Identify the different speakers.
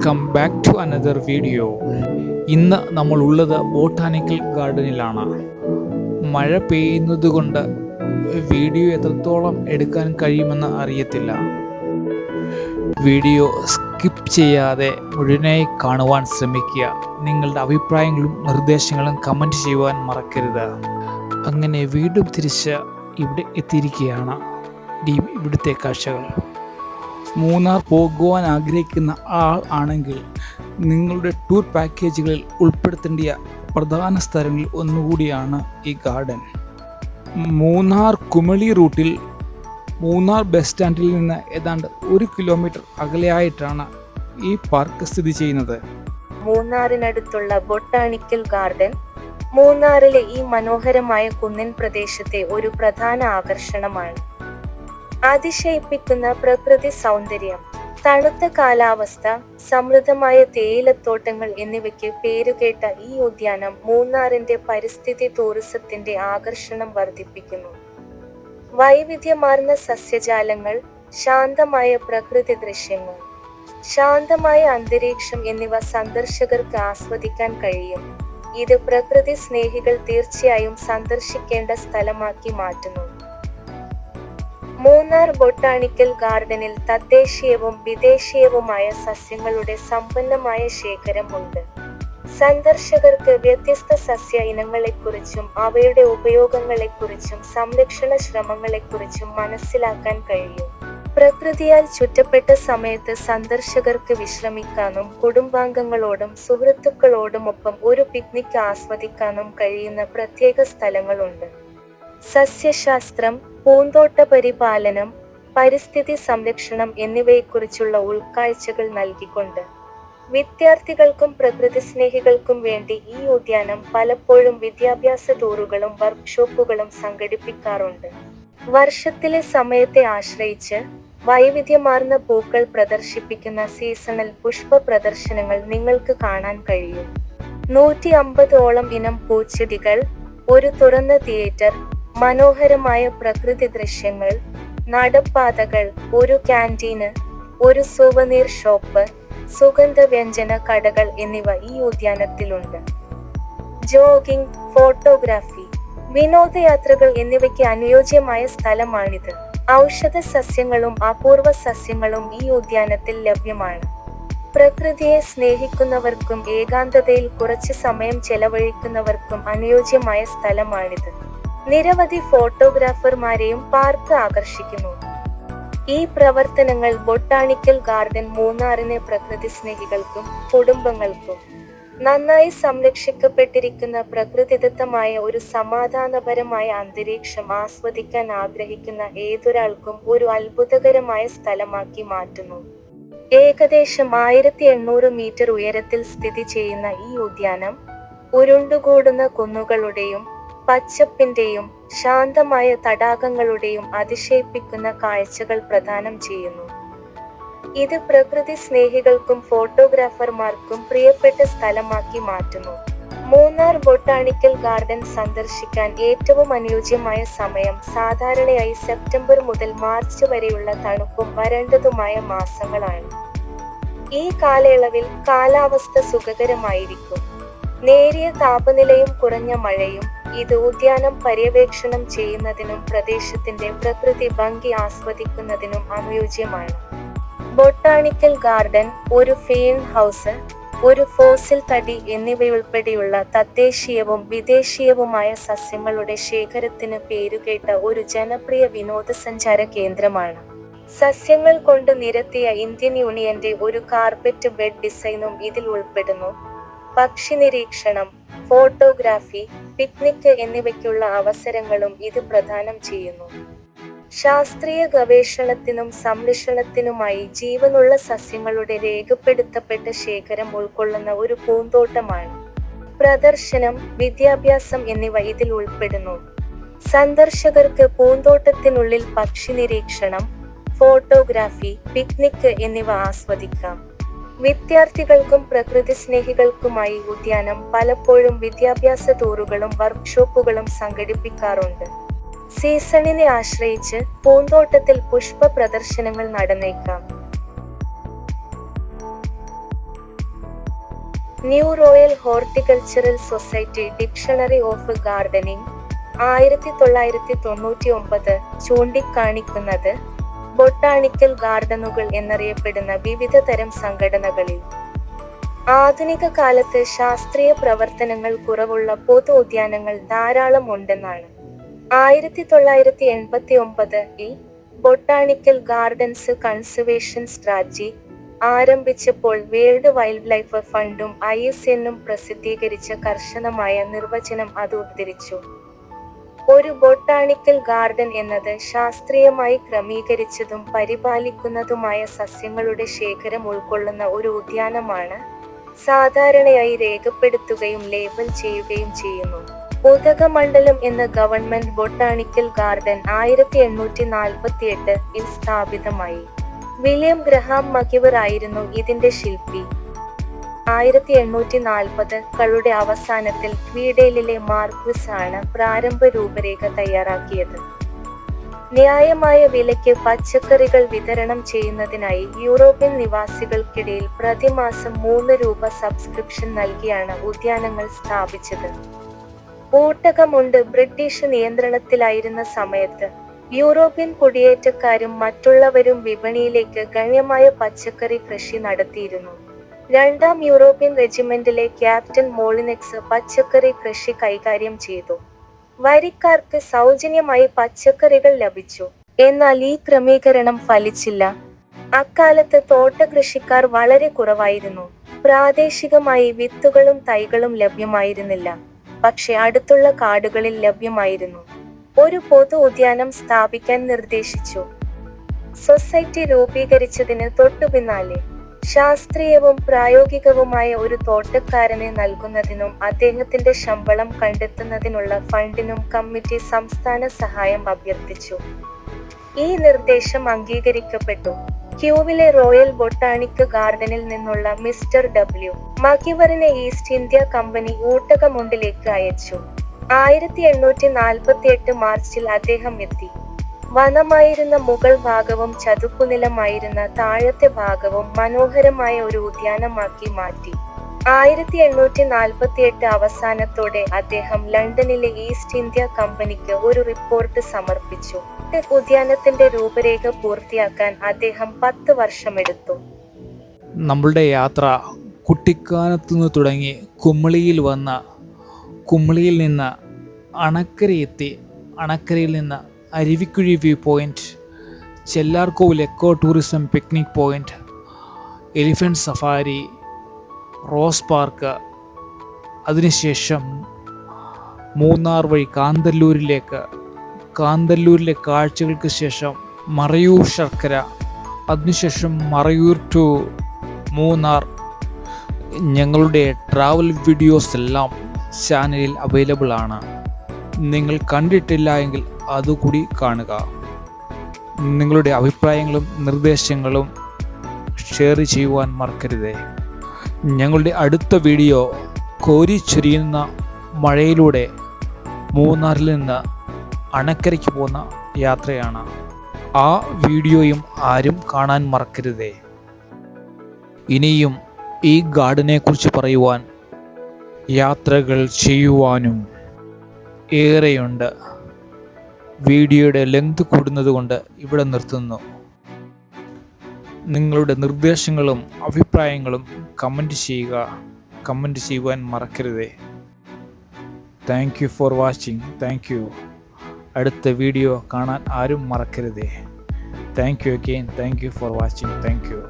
Speaker 1: Welcome back to another video ഇന്ന് നമ്മൾ ഉള്ളത് ബോട്ടാനിക്കൽ ഗാർഡനിലാണ്. മഴ പെയ്യുന്നത് കൊണ്ട് വീഡിയോ എത്രത്തോളം എടുക്കാൻ കഴിയുമെന്ന് അറിയത്തില്ല. വീഡിയോ സ്കിപ്പ് ചെയ്യാതെ മുഴുവനായി കാണുവാൻ ശ്രമിക്കുക. നിങ്ങളുടെ അഭിപ്രായങ്ങളും നിർദ്ദേശങ്ങളും കമന്റ് ചെയ്യുവാൻ മറക്കരുത്. അങ്ങനെ വീണ്ടും തിരിച്ച് ഇവിടെ എത്തിയിരിക്കുകയാണ്. ഇവിടുത്തെ കാഴ്ചകൾ. മൂന്നാർ പോകുവാൻ ആഗ്രഹിക്കുന്ന ആൾ ആണെങ്കിൽ നിങ്ങളുടെ ടൂർ പാക്കേജുകളിൽ ഉൾപ്പെടുത്തേണ്ട പ്രധാന സ്ഥലങ്ങളിൽ ഒന്നുകൂടിയാണ് ഈ ഗാർഡൻ. മൂന്നാർ കുമളി റൂട്ടിൽ മൂന്നാർ ബസ് സ്റ്റാൻഡിൽ നിന്ന് ഏതാണ്ട് ഒരു കിലോമീറ്റർ അകലെയായിട്ടാണ് ഈ പാർക്ക് സ്ഥിതി ചെയ്യുന്നത്.
Speaker 2: മൂന്നാറിനടുത്തുള്ള ബൊട്ടാണിക്കൽ ഗാർഡൻ മൂന്നാറിലെ ഈ മനോഹരമായ കുന്നിൻ പ്രദേശത്തെ ഒരു പ്രധാന ആകർഷണമാണ്. അതിശയിപ്പിക്കുന്ന പ്രകൃതി സൗന്ദര്യം തണുത്ത കാലാവസ്ഥ സമൃദ്ധമായ തേയിലത്തോട്ടങ്ങൾ എന്നിവയ്ക്ക് പേരുകേട്ട ഈ ഉദ്യാനം മൂന്നാറിന്റെ പരിസ്ഥിതി ടൂറിസത്തിന്റെ ആകർഷണം വർദ്ധിപ്പിക്കുന്നു. വൈവിധ്യമാർന്ന സസ്യജാലങ്ങൾ ശാന്തമായ പ്രകൃതി ദൃശ്യങ്ങൾ ശാന്തമായ അന്തരീക്ഷം എന്നിവ സന്ദർശകർക്ക് ആസ്വദിക്കാൻ കഴിയും. ഇത് പ്രകൃതി സ്നേഹികൾ തീർച്ചയായും സന്ദർശിക്കേണ്ട സ്ഥലമാക്കി മാറ്റുന്നു. മൂന്നാർ ബൊട്ടാണിക്കൽ ഗാർഡനിൽ തദ്ദേശീയവും വിദേശീയവുമായ സസ്യങ്ങളുടെ സമ്പന്നമായ ശേഖരമുണ്ട്. സന്ദർശകർക്ക് വ്യത്യസ്ത സസ്യ ഇനങ്ങളെക്കുറിച്ചും അവയുടെ ഉപയോഗങ്ങളെക്കുറിച്ചും സംരക്ഷണ ശ്രമങ്ങളെക്കുറിച്ചും മനസ്സിലാക്കാൻ കഴിയും. പ്രകൃതിയാൽ ചുറ്റപ്പെട്ട സമയത്ത് സന്ദർശകർക്ക് വിശ്രമിക്കാനും കുടുംബാംഗങ്ങളോടും സുഹൃത്തുക്കളോടുമൊപ്പം ഒരു പിക്നിക് ആസ്വദിക്കാനും കഴിയുന്ന പ്രത്യേക സ്ഥലങ്ങളുണ്ട്. സസ്യശാസ്ത്രം പൂന്തോട്ട പരിപാലനം പരിസ്ഥിതി സംരക്ഷണം എന്നിവയെക്കുറിച്ചുള്ള ഉൾക്കാഴ്ചകൾ നൽകിക്കൊണ്ട് വിദ്യാർത്ഥികൾക്കും പ്രകൃതി സ്നേഹികൾക്കും വേണ്ടി ഈ ഉദ്യാനം പലപ്പോഴും വിദ്യാഭ്യാസ ടൂറുകളും വർക്ക്ഷോപ്പുകളും സംഘടിപ്പിക്കാറുണ്ട്. വർഷത്തിലെ സമയത്തെ ആശ്രയിച്ച് വൈവിധ്യമാർന്ന പൂക്കൾ പ്രദർശിപ്പിക്കുന്ന സീസണൽ പുഷ്പ പ്രദർശനങ്ങൾ നിങ്ങൾക്ക് കാണാൻ കഴിയും. നൂറ്റി അമ്പതോളം ഇനം പൂച്ചെടികൾ ഒരു തുറന്ന തിയേറ്റർ മനോഹരമായ പ്രകൃതി ദൃശ്യങ്ങൾ നടപ്പാതകൾ ഒരു ക്യാന്റീന് ഒരു സുവനീർ ഷോപ്പ് സുഗന്ധ വ്യഞ്ജന കടകൾ എന്നിവ ഈ ഉദ്യാനത്തിലുണ്ട്. ജോഗിംഗ് ഫോട്ടോഗ്രാഫി വിനോദയാത്രകൾ എന്നിവയ്ക്ക് അനുയോജ്യമായ സ്ഥലമാണിത്. ഔഷധ സസ്യങ്ങളും അപൂർവ സസ്യങ്ങളും ഈ ഉദ്യാനത്തിൽ ലഭ്യമാണ്. പ്രകൃതിയെ സ്നേഹിക്കുന്നവർക്കും ഏകാന്തതയിൽ കുറച്ച് സമയം ചെലവഴിക്കുന്നവർക്കും അനുയോജ്യമായ സ്ഥലമാണിത്. നിരവധി ഫോട്ടോഗ്രാഫർമാരെയും പാർക്ക് ആകർഷിക്കുന്നു. ഈ പ്രവർത്തനങ്ങൾ ബൊട്ടാണിക്കൽ ഗാർഡൻ മൂന്നാറിനെ പ്രകൃതി സ്നേഹികൾക്കും കുടുംബങ്ങൾക്കും നന്നായി സംരക്ഷിക്കപ്പെട്ടിരിക്കുന്ന പ്രകൃതിദത്തമായ ഒരു സമാധാനപരമായ അന്തരീക്ഷം ആസ്വദിക്കാൻ ആഗ്രഹിക്കുന്ന ഏതൊരാൾക്കും ഒരു അത്ഭുതകരമായ സ്ഥലമാക്കി മാറ്റുന്നു. ഏകദേശം ആയിരത്തി എണ്ണൂറ് മീറ്റർ ഉയരത്തിൽ സ്ഥിതി ചെയ്യുന്ന ഈ ഉദ്യാനം ഉരുണ്ടുകൂടുന്ന കുന്നുകളുടെയും പച്ചപ്പിന്റെയും ശാന്തമായ തടാകങ്ങളുടെയും അതിശയിപ്പിക്കുന്ന കാഴ്ചകൾ പ്രദാനം ചെയ്യുന്നു. ഇത് പ്രകൃതി സ്നേഹികൾക്കും ഫോട്ടോഗ്രാഫർമാർക്കും പ്രിയപ്പെട്ട സ്ഥലമാക്കി മാറ്റുന്നു. മൂന്നാർ ബൊട്ടാണിക്കൽ ഗാർഡൻ സന്ദർശിക്കാൻ ഏറ്റവും അനുയോജ്യമായ സമയം സാധാരണയായി സെപ്റ്റംബർ മുതൽ മാർച്ച് വരെയുള്ള തണുപ്പും വരണ്ടതുമായ മാസങ്ങളാണ്. ഈ കാലയളവിൽ കാലാവസ്ഥ സുഖകരമായിരിക്കും. നേരിയ താപനിലയും കുറഞ്ഞ മഴയും ഇത് ഉദ്യാനം പര്യവേക്ഷണം ചെയ്യുന്നതിനും പ്രദേശത്തിന്റെ പ്രകൃതി ഭംഗി ആസ്വദിക്കുന്നതിനും അനുയോജ്യമാണ്. ബൊട്ടാണിക്കൽ ഗാർഡൻ ഒരു ഫെയിൻ ഹൗസ് ഒരു ഫോസിൽ തടി എന്നിവയുൾപ്പെടെയുള്ള തദ്ദേശീയവും വിദേശീയവുമായ സസ്യങ്ങളുടെ ശേഖരത്തിന് പേരുകേട്ട ഒരു ജനപ്രിയ വിനോദസഞ്ചാര കേന്ദ്രമാണ്. സസ്യങ്ങൾ കൊണ്ട് നിരത്തിയ ഇന്ത്യൻ യൂണിയന്റെ ഒരു കാർപ്പറ്റ് ബെഡ് ഡിസൈനും ഇതിൽ ഉൾപ്പെടുന്നു. പക്ഷി നിരീക്ഷണം ഫോട്ടോഗ്രാഫി പിക്നിക് എന്നിവയ്ക്കുള്ള അവസരങ്ങളും ഇത് പ്രദാനം ചെയ്യുന്നു. ശാസ്ത്രീയ ഗവേഷണത്തിനും സംരക്ഷണത്തിനുമായി ജീവനുള്ള സസ്യങ്ങളുടെ രേഖപ്പെടുത്തപ്പെട്ട ശേഖരം ഉൾക്കൊള്ളുന്ന ഒരു പൂന്തോട്ടമാണ്. പ്രദർശനം വിദ്യാഭ്യാസം എന്നിവ ഇതിൽ ഉൾപ്പെടുന്നു. സന്ദർശകർക്ക് പൂന്തോട്ടത്തിനുള്ളിൽ പക്ഷി നിരീക്ഷണം ഫോട്ടോഗ്രാഫി പിക്നിക് എന്നിവ ആസ്വദിക്കാം. വിദ്യാർത്ഥികൾക്കും പ്രകൃതി സ്നേഹികൾക്കുമായി ഉദ്യാനം പലപ്പോഴും വിദ്യാഭ്യാസ ടൂറുകളും വർക്ക്ഷോപ്പുകളും സംഘടിപ്പിക്കാറുണ്ട്. സീസണിനെ ആശ്രയിച്ച് പൂന്തോട്ടത്തിൽ പുഷ്പ പ്രദർശനങ്ങൾ നടന്നേക്കാം. New royal horticultural society dictionary of gardening ആയിരത്തി തൊള്ളായിരത്തി തൊണ്ണൂറ്റി ഒമ്പത് ചൂണ്ടിക്കാണിക്കുന്നത് ബൊട്ടാണിക്കൽ ഗാർഡനുകൾ എന്നറിയപ്പെടുന്ന വിവിധ തരം സംഘടനകളിൽ. ആധുനിക കാലത്ത് ശാസ്ത്രീയ പ്രവർത്തനങ്ങൾ കുറവുള്ള പൊതു ഉദ്യാനങ്ങൾ ധാരാളം ഉണ്ടെന്നാണ്. ആയിരത്തി തൊള്ളായിരത്തി എൺപത്തി ഒമ്പതിൽ ബൊട്ടാണിക്കൽ ഗാർഡൻസ് കൺസർവേഷൻ സ്ട്രാറ്റജി ആരംഭിച്ചപ്പോൾ വേൾഡ് വൈൽഡ് ലൈഫ് ഫണ്ടും ഐ എസ് എന്നും പ്രസിദ്ധീകരിച്ച കർശനമായ നിർവചനം അത് ഉദ്ധരിച്ചു. ഒരു ബൊട്ടാണിക്കൽ ഗാർഡൻ എന്നത് ശാസ്ത്രീയമായി ക്രമീകരിച്ചതും പരിപാലിക്കുന്നതുമായ സസ്യങ്ങളുടെ ശേഖരം ഉൾക്കൊള്ളുന്ന ഒരു ഉദ്യാനമാണ് സാധാരണയായി രേഖപ്പെടുത്തുകയും ലേബൽ ചെയ്യുകയും ചെയ്യുന്നു. ഉദകമണ്ഡലം എന്ന ഗവൺമെന്റ് ബൊട്ടാണിക്കൽ ഗാർഡൻ ആയിരത്തി എണ്ണൂറ്റി നാൽപ്പത്തി എട്ടിൽ സ്ഥാപിതമായി. വില്യം ഗ്രഹാം മകിവർ ആയിരുന്നു ഇതിന്റെ ശില്പി. ആയിരത്തി എണ്ണൂറ്റി നാൽപ്പത് കളുടെ അവസാനത്തിൽ ട്വീഡേലിലെ മാർക്വിസ് ആണ് പ്രാരംഭ രൂപരേഖ തയ്യാറാക്കിയത്. ന്യായമായ വിലയ്ക്ക് പച്ചക്കറികൾ വിതരണം ചെയ്യുന്നതിനായി യൂറോപ്യൻ നിവാസികൾക്കിടയിൽ പ്രതിമാസം മൂന്ന് രൂപ സബ്സ്ക്രിപ്ഷൻ നൽകിയാണ് ഉദ്യാനങ്ങൾ സ്ഥാപിച്ചത്. ഊട്ടകമുണ്ട് ബ്രിട്ടീഷ് നിയന്ത്രണത്തിലായിരുന്ന സമയത്ത്. യൂറോപ്യൻ കുടിയേറ്റക്കാരും മറ്റുള്ളവരും വിപണിയിലേക്ക് ഗണ്യമായ പച്ചക്കറി കൃഷി നടത്തിയിരുന്നു. രണ്ടാം യൂറോപ്യൻ റെജിമെന്റിലെ ക്യാപ്റ്റൻ മോളിനെക്സ് പച്ചക്കറി കൃഷി കൈകാര്യം ചെയ്തു. വരിക്കാർക്ക് സൗജന്യമായി പച്ചക്കറികൾ ലഭിച്ചു. എന്നാൽ ഈ ക്രമീകരണം ഫലിച്ചില്ല. അക്കാലത്ത് തോട്ടകൃഷിക്കാർ വളരെ കുറവായിരുന്നു. പ്രാദേശികമായി വിത്തുകളും തൈകളും ലഭ്യമായിരുന്നില്ല. പക്ഷെ അടുത്തുള്ള കാടുകളിൽ ലഭ്യമായിരുന്നു. ഒരു പൊതു ഉദ്യാനം സ്ഥാപിക്കാൻ നിർദ്ദേശിച്ചു. സൊസൈറ്റി രൂപീകരിച്ചതിന് തൊട്ടുപിന്നാലെ ശാസ്ത്രീയവും പ്രായോഗികവുമായ ഒരു തോട്ടക്കാരനെ നൽകുന്നതിനും അദ്ദേഹത്തിന്റെ ശമ്പളം കണ്ടെത്തുന്നതിനുള്ള ഫണ്ടിനും കമ്മിറ്റി സംസ്ഥാന സഹായം അഭ്യർത്ഥിച്ചു. ഈ നിർദ്ദേശം അംഗീകരിക്കപ്പെട്ടു. ക്യൂവിലെ റോയൽ ബൊട്ടാണിക് ഗാർഡനിൽ നിന്നുള്ള മിസ്റ്റർ ഡബ്ല്യു മകിവറിനെ ഈസ്റ്റ് ഇന്ത്യ കമ്പനി ഊട്ടകമുണ്ടിലേക്ക് അയച്ചു. ആയിരത്തി എണ്ണൂറ്റി നാൽപ്പത്തി എട്ട് മാർച്ചിൽ അദ്ദേഹം എത്തി. വനമായിരുന്ന മുകൾ ഭാഗവും ചതുപ്പുനിലമായിരുന്ന താഴത്തെ ഭാഗവും മനോഹരമായ ഒരു ഉദ്യാനമാക്കി മാറ്റി. ആയിരത്തി എണ്ണൂറ്റി നാൽപ്പത്തി എട്ട് അവസാനത്തോടെ അദ്ദേഹം ലണ്ടനിലെ ഈസ്റ്റ് ഇന്ത്യ കമ്പനിക്ക് ഒരു റിപ്പോർട്ട് സമർപ്പിച്ചു. ഉദ്യാനത്തിന്റെ രൂപരേഖ പൂർത്തിയാക്കാൻ അദ്ദേഹം പത്ത് വർഷമെടുത്തു.
Speaker 1: നമ്മളുടെ യാത്ര കുട്ടിക്കാനത്തു നിന്ന് തുടങ്ങി കുമ്മിളിയിൽ വന്ന കുമ്മിളിയിൽ നിന്ന് അണക്കരയെത്തി. അണക്കരയിൽ നിന്ന് Aruvikkuzhi view point Chellarkovil eco tourism picnic point elephant safari rose park. അതിനുശേഷം മൂന്നാർ വഴി കാന്തല്ലൂരിലേക്ക്. കാന്തല്ലൂരിലെ കാഴ്ചകൾക്ക് ശേഷം മറയൂർ ശർക്കര അതിനുശേഷം മറയൂർ ടു മൂന്നാർ. ഞങ്ങളുടെ ട്രാവൽ വീഡിയോസ് എല്ലാം ചാനലിൽ അവൈലബിൾ ആണ്. നിങ്ങൾ കണ്ടിട്ടില്ല എങ്കിൽ അതുകൂടി കാണുക. നിങ്ങളുടെ അഭിപ്രായങ്ങളും നിർദ്ദേശങ്ങളും ഷെയർ ചെയ്യുവാൻ മറക്കരുത്. ഞങ്ങളുടെ അടുത്ത വീഡിയോ കോരിച്ചൊരിയുന്ന മഴയിലൂടെ മൂന്നാറിൽ നിന്ന് അണക്കരയ്ക്ക് പോകുന്ന യാത്രയാണ്. ആ വീഡിയോയും ആരും കാണാൻ മറക്കരുതേ. ഇനിയും ഈ ഗാർഡനെക്കുറിച്ച് പറയുവാൻ യാത്രകൾ ചെയ്യുവാനും ഏറെയുണ്ട്. വീഡിയോയുടെ ലെങ്ത് കൂടുന്നതുകൊണ്ട് ഇവിടെ നിർത്തുന്നു. നിങ്ങളുടെ നിർദ്ദേശങ്ങളും അഭിപ്രായങ്ങളും കമന്റ് ചെയ്യുക. കമന്റ് ചെയ്യുവാൻ മറക്കരുതേ. Thank you for watching thank you അടുത്ത വീഡിയോ കാണാൻ ആരും മറക്കരുതേ. Thank you again thank you for watching thank you